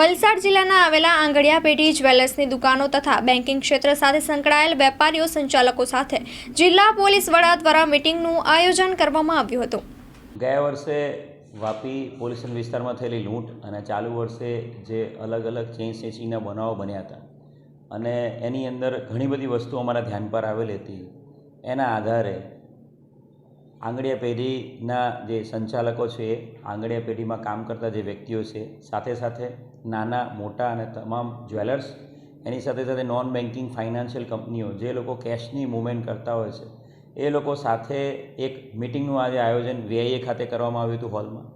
વલસાડ જિલ્લાના આવેલા આંગળિયા પેઢી જ્વેલર્સની દુકાનો તથા બેન્કિંગ ક્ષેત્ર સાથે સંકળાયેલ વેપારીઓ સંચાલકો સાથે જિલ્લા પોલીસ વડા દ્વારા મિટિંગનું આયોજન કરવામાં આવ્યું હતું. ગયા વર્ષે વાપી પોલીસ વિસ્તારમાં થયેલી લૂંટ અને ચાલુ વર્ષે જે અલગ અલગ ચેઇન સ્નેચિંગના બનાવો બન્યા હતા અને એની અંદર ઘણી બધી વસ્તુઓ અમારા ધ્યાન પર આવેલી હતી. એના આધારે આંગળીયા પેઢીના જે સંચાલકો છે એ આંગળીયા પેઢીમાં કામ કરતા જે વ્યક્તિઓ છે, સાથે સાથે નાના, મોટા અને તમામ જ્વેલર્સ, એની સાથે સાથે નોન બેન્કિંગ ફાઇનાન્શિયલ કંપનીઓ, જે લોકો કેશની મૂવમેન્ટ કરતા હોય છે, એ લોકો સાથે એક મિટિંગનું આજે આયોજન વીઆઈએ ખાતે કરવામાં આવ્યું હતું હોલમાં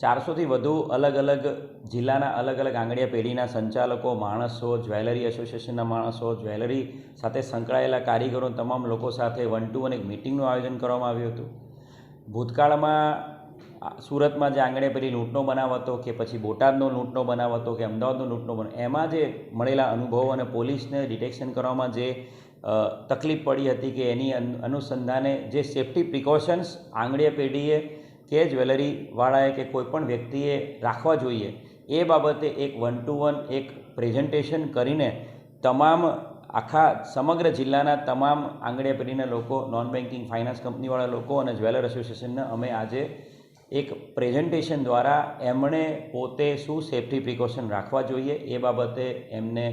ચારસોથી વધુ અલગ અલગ જિલ્લાના અલગ અલગ આંગળીયા પેઢીના સંચાલકો, માણસો, જ્વેલરી એસોસિએશનના માણસો, જ્વેલરી સાથે સંકળાયેલા કારીગરો, તમામ લોકો સાથે વન ટુ વન એક મિટિંગનું આયોજન કરવામાં આવ્યું હતું. ભૂતકાળમાં સુરતમાં જે આંગણે પેલી લૂંટનો બનાવ હતો કે પછી બોટાદનો લૂંટનો બનાવ હતો કે અમદાવાદનો લૂંટનો બનાવ, એમાં જે મળેલા અનુભવો અને પોલીસને ડિટેક્શન કરવામાં જે તકલીફ પડી હતી કે એની અનુસંધાને જે સેફ્ટી પ્રિકોશન્સ આંગળીયા પેઢીએ કે જ્વેલરીવાળાએ કે કોઈપણ વ્યક્તિએ રાખવા જોઈએ, એ બાબતે એક વન ટુ વન એક પ્રેઝન્ટેશન કરીને તમામ આખા સમગ્ર જિલ્લાના તમામ આંગળીયા પેઢીના લોકો નોન બેન્કિંગ ફાઇનાન્સ કંપનીવાળા લોકો અને જ્વેલર એસોસિએશનને અમે આજે એક પ્રેઝન્ટેશન દ્વારા એમણે પોતે શું સેફ્ટી પ્રિકોશન રાખવા જોઈએ એ બાબતે એમને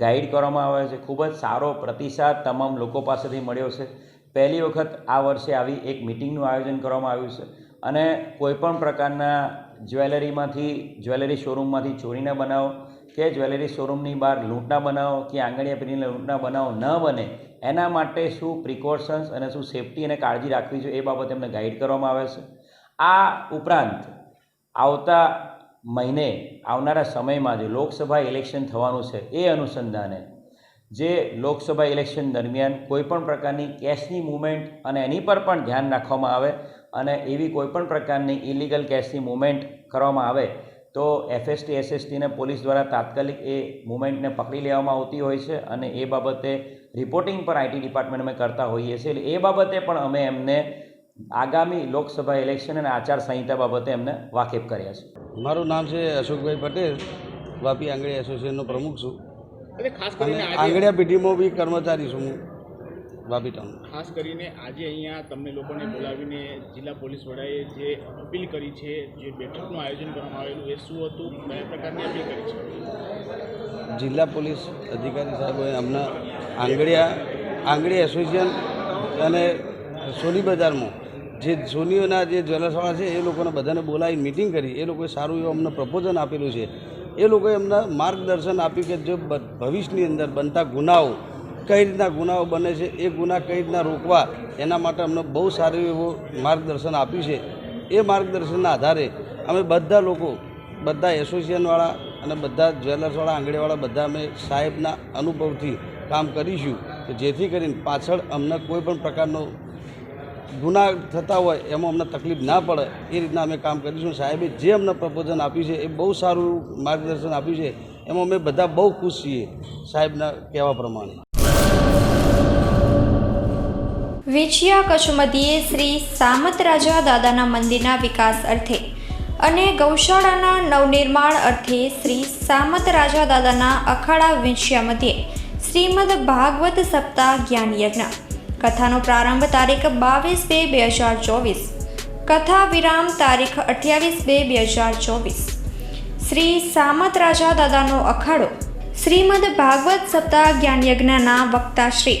ગાઈડ કરવામાં આવે છે. ખૂબ જ સારો પ્રતિસાદ તમામ લોકો પાસેથી મળ્યો છે. પહેલી વખત આ વર્ષે આવી એક મિટિંગનું આયોજન કરવામાં આવ્યું છે અને કોઈપણ પ્રકારના જ્વેલરીમાંથી, જ્વેલરી શોરૂમમાંથી ચોરીના બનાવો કે જ્વેલરી શોરૂમની બહાર લૂંટના બનાવો કે આંગણીએ પહેરીને લૂંટના બનાવો ન બને, એના માટે શું પ્રિકોશન્સ અને શું સેફટી અને કાળજી રાખવી જોઈએ એ બાબતે એમને ગાઈડ કરવામાં આવે છે. આ ઉપરાંત આવતા મહિને આવનારા સમયમાં જે લોકસભા ઇલેક્શન થવાનું છે એ અનુસંધાને જે લોકસભા ઇલેક્શન દરમિયાન કોઈપણ પ્રકારની કેશની મૂવમેન્ટ અને એની પર પણ ધ્યાન રાખવામાં આવે અને એવી કોઈપણ પ્રકારની ઇલીગલ કેશની મૂવમેન્ટ કરવામાં આવે તો એફએસટી એસએસટીને પોલીસ દ્વારા તાત્કાલિક એ મુમેન્ટને પકડી લેવામાં આવતી હોય છે અને એ બાબતે રિપોર્ટિંગ પણ આઈટી ડિપાર્ટમેન્ટ અમે કરતા હોઈએ છીએ. એટલે એ બાબતે પણ અમે એમને આગામી લોકસભા ઇલેક્શન અને આચારસંહિતા બાબતે એમને વાકેફ કર્યા છે. મારું નામ છે અશોકભાઈ પટેલ. વાપી આંગળી એસોસિએશનનો પ્રમુખ છું. અને ખાસ કરીને આંગળીયા પેઢીમાં બી કર્મચારી છું હું. વાપી ટાઉન ખાસ કરીને આજે અહીંયા તમને લોકોને બોલાવીને જિલ્લા પોલીસ વડાએ જે અપીલ કરી છે જે બેઠકનું આયોજન કરવામાં આવેલું એ શું હતું? કયા પ્રકારની અપીલ કરી છે? જિલ્લા પોલીસ અધિકારી સાહેબોએ અમને આંગળીયા આંગળી એસોસિએશન અને સોની બજારમાં જે સોનીઓના જે જ્વેલર્સવાળા છે એ લોકોને બધાને બોલાવી મિટિંગ કરી. એ લોકોએ સારું એવું અમને પ્રપોઝન આપેલું છે. એ લોકોએ અમને માર્ગદર્શન આપ્યું કે જો ભવિષ્યની અંદર બનતા ગુનાઓ કઈ રીતના ગુનાઓ બને છે, એ ગુના કઈ રીતના રોકવા, એના માટે અમને બહુ સારું એવું માર્ગદર્શન આપ્યું છે. એ માર્ગદર્શનના આધારે અમે બધા લોકો, બધા એસોસિએશનવાળા અને બધા જ્વેલર્સવાળા આંગળીવાળા બધા અમે સાહેબના અનુભવથી કામ કરીશું કે જેથી કરીને પાછળ અમને કોઈ પણ પ્રકારનો ગુના થતા હોય, એમાં અમને તકલીફ ના પડે, એ રીતના અમે કામ કરીશું. સાહેબે જે અમને પ્રપોઝન આપ્યું છે, એ બહુ સારું માર્ગદર્શન આપ્યું છે. એમાં અમે બધા બહુ ખુશ છીએ સાહેબના કહેવા પ્રમાણે. વેચિયા કચ્છમધ્યે શ્રી સામત રાજા દાદાના મંદિરના વિકાસ અર્થે અને ગૌશાળાના નવનિર્માણ અર્થે શ્રી સામત રાજા દાદાના અખાડા વેચિયા મધ્યે શ્રીમદ ભાગવત સપ્તાહ જ્ઞાન યજ્ઞ કથાનો પ્રારંભ તારીખ બાવીસ બે બે હજાર ચોવીસ. કથા વિરામ તારીખ અઠ્યાવીસ બે બે હજાર ચોવીસ. શ્રી સામત રાજા દાદાનો અખાડો શ્રીમદ ભાગવત સપ્તાહ જ્ઞાન યજ્ઞના વક્તા શ્રી